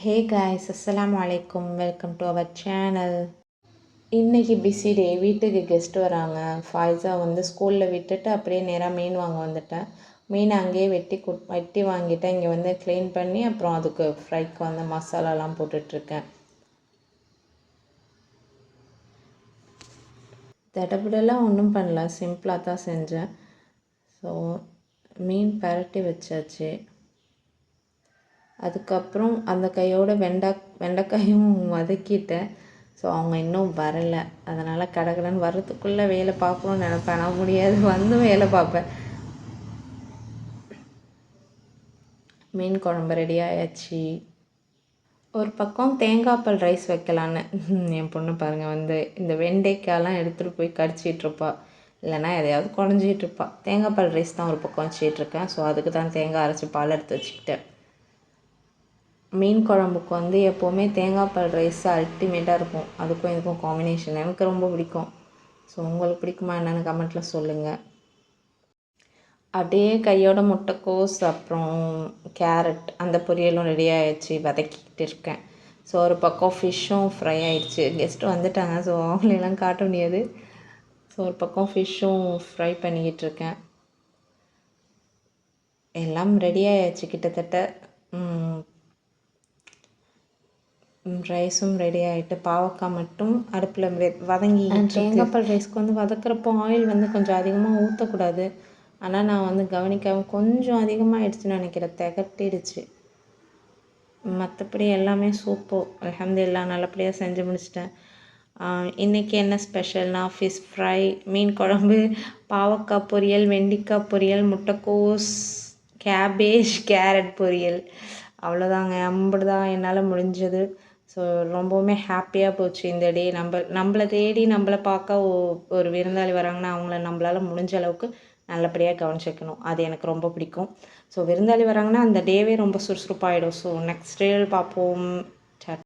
ஹே guys அஸ்லாம் அலைக்கும் welcome to our channel இன்றைக்கி பிஸி டே வீட்டுக்கு கெஸ்ட் வராங்க. ஃபாய்ஸா வந்து ஸ்கூலில் விட்டுட்டு அப்படியே நேராக மீன் வாங்க வந்துட்டேன். மீன் அங்கேயே வெட்டி கு வெட்டி வாங்கிட்டேன். இங்கே வந்து க்ளீன் பண்ணி அப்புறம் அதுக்கு ஃப்ரைக்கு வந்து மசாலாலாம் போட்டுட்ருக்கேன். தடபுடலாம் ஒன்றும் பண்ணல. சிம்பிளாக தான் செஞ்சேன். ஸோ மீன் பரட்டி வச்சாச்சு. அதுக்கப்புறம் அந்த கையோட வெண்டா வெண்டைக்காயும் வதக்கிட்டேன். ஸோ அவங்க இன்னும் வரலை. அதனால் கடகடன்னு வர்றதுக்குள்ளே வேலை பார்க்கணும்னு நினப்பேன். ஆனால் முடியாது. வந்து வேலை பார்ப்பேன். மீன் குழம்பு ரெடி ஆயாச்சு. ஒரு பக்கம் தேங்காய்ப்பால் ரைஸ் வைக்கலான்னு. என் பொண்ணு பாருங்கள் வந்து இந்த வெண்டைக்காயெல்லாம் எடுத்துகிட்டு போய் கடிச்சிட்ருப்பா இல்லைனா இல்லைன்னா எதையாவது குழஞ்சிட்ருப்பா தேங்காய்ப்பால் ரைஸ் தான் ஒரு பக்கம் வச்சிட்ருக்கேன் ஸோ அதுக்கு தான் தேங்காய் அரைச்சி பால் எடுத்து வச்சுக்கிட்டேன். மீன் குழம்புக்கு வந்து எப்போவுமே தேங்காய் பால் ரைஸ் அல்டிமேட்டாக இருக்கும். அதுக்கும் இதுக்கும் காம்பினேஷன் எனக்கு ரொம்ப பிடிக்கும். ஸோ உங்களுக்கு பிடிக்குமா என்னென்னு கமெண்ட்டில் சொல்லுங்கள் அப்படியே கையோட முட்டைக்கோஸ் அப்புறம் கேரட் அந்த பொரியலும் ரெடி ஆகிடுச்சு வதக்கிட்டு இருக்கேன். ஸோ ஒரு பக்கம் ஃபிஷ்ஷும் ஃப்ரை ஆகிடுச்சு கெஸ்ட்டு வந்துட்டாங்க. ஸோ அவங்களெல்லாம் காட்ட முடியாது. ஸோ ஒரு பக்கம் ஃபிஷ்ஷும் ஃப்ரை பண்ணிக்கிட்டு இருக்கேன். எல்லாம் ரெடி ஆகிடுச்சு கிட்டத்தட்ட. ரைஸும் ரெடி ஆகிட்டு பாவக்காய் மட்டும் அடுப்பில் வதங்கி தேங்காய் பால் ரைஸ்க்கு வந்து வதக்குறப்போ ஆயில் வந்து கொஞ்சம் அதிகமாக ஊற்றக்கூடாது ஆனால் நான் வந்து கவனிக்காமல் கொஞ்சம் அதிகமாக ஆயிடுச்சுன்னு நினைக்கிறேன் திகட்டிடுச்சு மற்றபடி எல்லாமே சூப்பர் அலமதுல்லா நல்லபடியாக செஞ்சு முடிச்சிட்டேன் இன்றைக்கி என்ன ஸ்பெஷல்னா ஃபிஷ் ஃப்ரை மீன் குழம்பு பாவக்காய் பொரியல் வெண்டிக்காய் பொரியல் முட்டைக்கோஸ் கேபேஜ் கேரட் பொரியல் அவ்வளோதாங்க அம்பது தான் என்னால் முடிஞ்சது ஸோ ரொம்பவுமே ஹாப்பியாக போச்சு இந்த டே நம்ம நம்மளை தேடி நம்மளை பார்க்க ஒரு விருந்தாளி வராங்கன்னா அவங்கள நம்மளால் முடிஞ்ச அளவுக்கு நல்லபடியாக கவனிச்சிக்கணும். அது எனக்கு ரொம்ப பிடிக்கும். ஸோ விருந்தாளி வராங்கன்னா அந்த டேவே ரொம்ப சுறுசுறுப்பாகிடும் ஸோ நெக்ஸ்ட் டே பார்ப்போம்.